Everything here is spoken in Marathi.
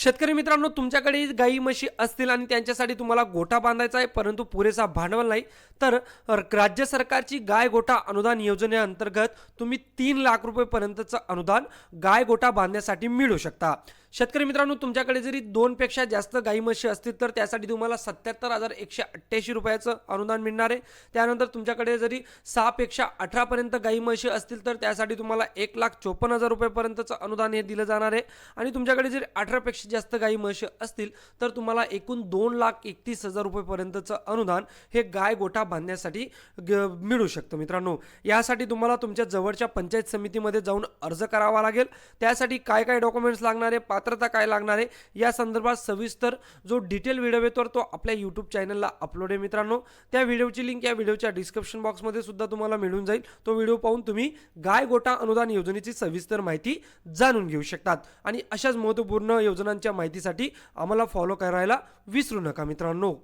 शेतकरी मित्रांनो तुमच्याकडे गाई म्हशी असतील आणि त्यांच्यासाठी तुम्हाला गोठा बांधायचा आहे परंतु पुरेसा भांडवल नाही तर राज्य सरकारची गाय गोठा अनुदान योजनेअंतर्गत तुम्ही तीन लाख रुपयेपर्यंतचं अनुदान गाय गोठा बांधण्यासाठी मिळू शकता. शेतकरी मित्रांनो तुमच्याकडे जरी दोनपेक्षा जास्त गाई म्हशी असतील तर त्यासाठी तुम्हाला सत्याहत्तर हजार एकशे अठ्ठ्याऐंशी रुपयाचं अनुदान मिळणार आहे. त्यानंतर तुमच्याकडे जरी सहापेक्षा अठरापर्यंत गाई म्हशी असतील तर त्यासाठी तुम्हाला एक लाख चोपन्न हजार रुपयेपर्यंतचं अनुदान हे दिलं जाणार आहे. आणि तुमच्याकडे जरी अठरापेक्षा जास्त गाई म्हशी असतील तर तुम्हाला एकूण दोन लाख एकतीस हजार रुपयेपर्यंतचं अनुदान हे गाय गोठा बांधण्यासाठी ग- मिळू शकतं मित्रांनो. यासाठी तुम्हाला तुमच्या जवळच्या पंचायत समितीमध्ये जाऊन अर्ज करावा लागेल. त्यासाठी काय काय डॉक्युमेंट्स लागणार आहे पात्रता काय लागणार आहे या संदर्भात सविस्तर जो डिटेल व्हिडिओ येतो तो आपल्या यूट्यूब चॅनलला अपलोड आहे मित्रांनो. त्या व्हिडिओची लिंक या व्हिडिओच्या डिस्क्रिप्शन बॉक्समध्ये सुद्धा तुम्हाला मिळून जाईल. तो व्हिडिओ पाहून तुम्ही गाय गोटा अनुदान योजनेची सविस्तर माहिती जाणून घेऊ शकतात. आणि अशाच महत्त्वपूर्ण योजनांची माहितीसाठी आम्हाला फॉलो करायला विसरू नका मित्रांनो.